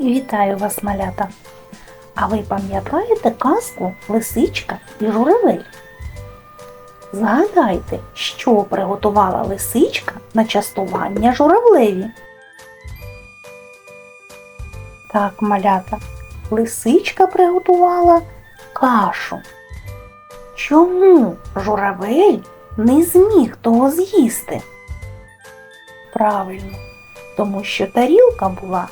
Вітаю вас, малята! А ви пам'ятаєте казку Лисичка і журавель? Згадайте, що приготувала лисичка на частування журавлеві. Так, малята, лисичка приготувала кашу. Чому журавель не зміг того з'їсти? Правильно, тому що тарілка була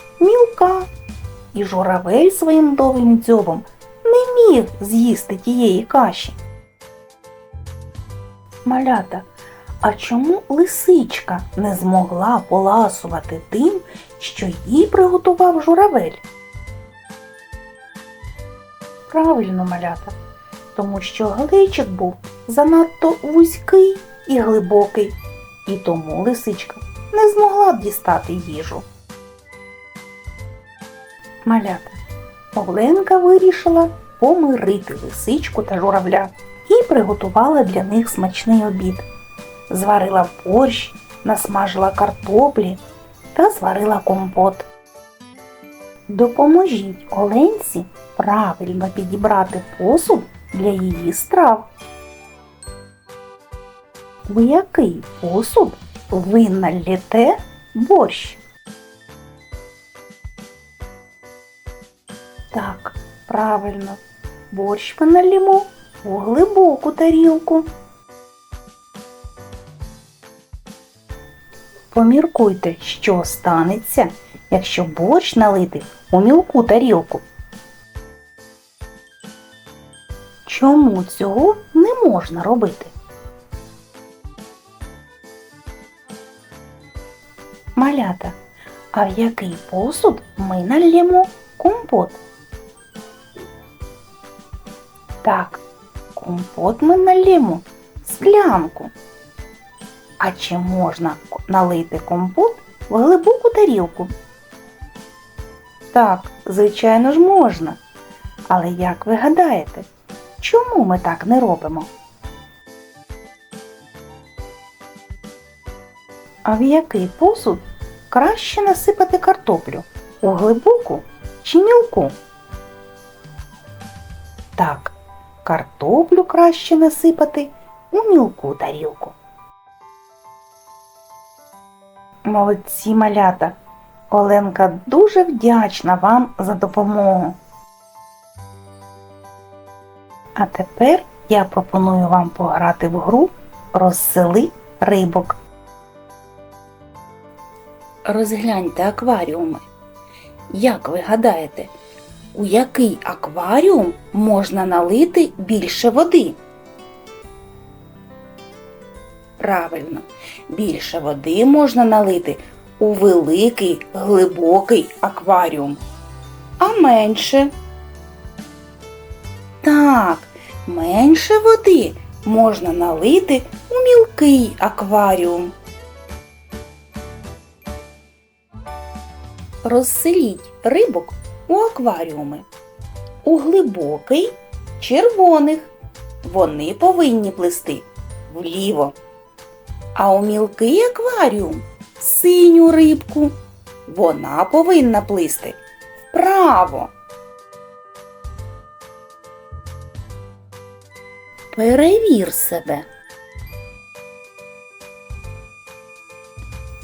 і журавель своїм довгим дзьобом не міг з'їсти тієї каші. Малята, а чому лисичка не змогла поласувати тим, що їй приготував журавель? Правильно, малята, тому що глечик був занадто вузький і глибокий, і тому лисичка не змогла дістати їжу. Малята, Оленка вирішила помирити лисичку та журавля і приготувала для них смачний обід. Зварила борщ, насмажила картоплі та зварила компот. Допоможіть Оленці правильно підібрати посуд для її страв. У який посуд ви налєте борщ? Так, правильно, борщ ми налємо у глибоку тарілку. Поміркуйте, що станеться, якщо борщ налити у мілку тарілку. Чому цього не можна робити? Малята, а в який посуд ми нальємо компот? Так, компот ми налємо в склянку. А чи можна налити компот в глибоку тарілку? Так, звичайно ж можна. Але як ви гадаєте, чому ми так не робимо? А в який посуд краще насипати картоплю? У глибоку чи мілку? Так, картоплю краще насипати у мілку тарілку. Молодці малята! Оленка дуже вдячна вам за допомогу. А тепер я пропоную вам пограти в гру Розсели рибок. Розгляньте акваріуми. Як ви гадаєте, у який акваріум можна налити більше води? Правильно, більше води можна налити у великий глибокий акваріум. А менше? Так, менше води можна налити у мілкий акваріум. Розселіть рибок у акваріуми. У глибокий червоних. Вони повинні плисти вліво. А у мілкий акваріум синю рибку. Вона повинна плисти вправо. Перевір себе.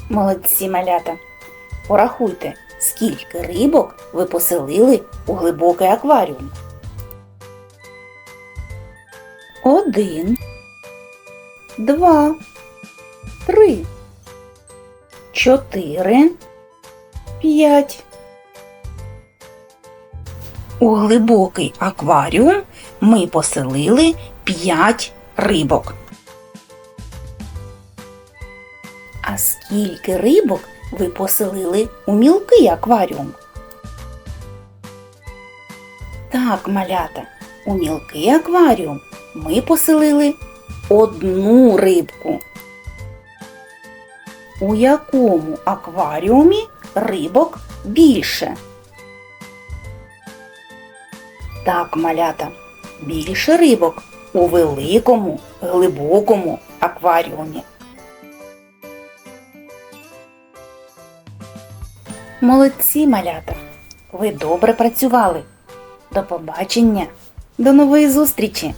Молодці малята. Порахуйте, скільки рибок ви поселили у глибокий акваріум. Один, два, три, чотири, п'ять. У глибокий акваріум ми поселили п'ять рибок. А скільки рибок ви поселили у мілкий акваріум? Так, малята, у мілкий акваріум ми поселили одну рибку. У якому акваріумі рибок більше? Так, малята, більше рибок у великому, глибокому акваріумі. Молодці малята! ви добре працювали. До побачення, до нової зустрічі!